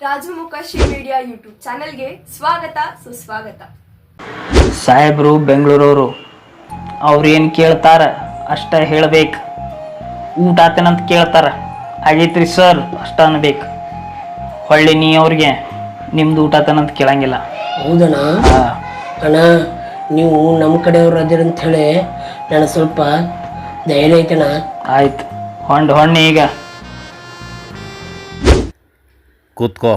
ರಾಜಮುಖ Shri media YouTube ಚಾನೆಲ್ಗೆ ಸ್ವಾಗತ ಸುಸ್ವಾಗತ. ಸಾಹೇಬರು ಬೆಂಗಳೂರವರು ಅವ್ರು ಏನು ಕೇಳ್ತಾರ ಅಷ್ಟ ಹೇಳ್ಬೇಕು. ಊಟ ಆತೇನಂತ ಕೇಳ್ತಾರ. ಆಗೈತ್ರಿ ಸರ್ ಅಷ್ಟ ಅನ್ಬೇಕು. ಹೊಳ್ಳಿ ನೀ ಅವ್ರಿಗೆ ನಿಮ್ದು ಊಟ ಆತೇನಂತ ಕೇಳಂಗಿಲ್ಲ. ಹೌದಣ್ಣ? ಹಾ. ಅಣ್ಣ ನೀವು ನಮ್ಮ ಕಡೆಯವ್ರು ಅದಿರಂತ ಹೇಳಿ ನಾನು ಸ್ವಲ್ಪ ಧೈರ್ಯ ಐತಣ್ಣ. ಆಯ್ತು. ಹೊಂಡ್ ಹೊಣ್ಣೆ ಈಗ. ಕೂತ್ಕೋ.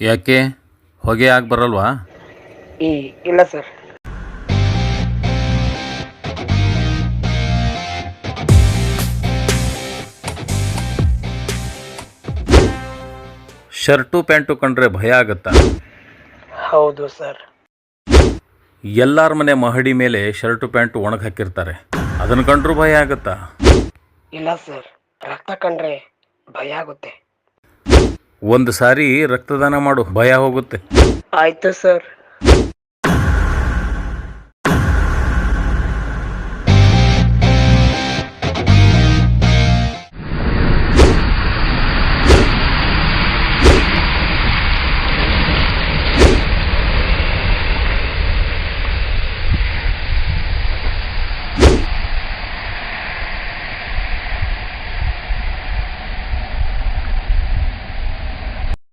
ಯಾಕೆ? ಹೊಗೆ ಆಗಿ ಬರಲ್ವಾ? ಈ ಇಲ್ಲ ಸರ್. ಶರ್ಟು ಪ್ಯಾಂಟು ಕಂಡ್ರೆ ಭಯ ಆಗತ್ತಾ? ಹೌದು ಸರ್. ಎಲ್ಲಾರ ಮನೆ ಮಹಡಿ ಮೇಲೆ ಶರ್ಟು ಪ್ಯಾಂಟ್ ಒಣಗಿ ಹಾಕಿರ್ತಾರೆ. ಅದನ್ನ ಕಂಡ್ರು ಭಯ ಆಗುತ್ತಾ? ಇಲ್ಲ ಸರ್ ರಕ್ತ ಕಂಡ್ರೆ ಭಯ ಆಗುತ್ತೆ. ಒಂದು ಸಾರಿ ರಕ್ತದಾನ ಮಾಡು ಭಯ ಹೋಗುತ್ತೆ. ಆಯ್ತು ಸರ್.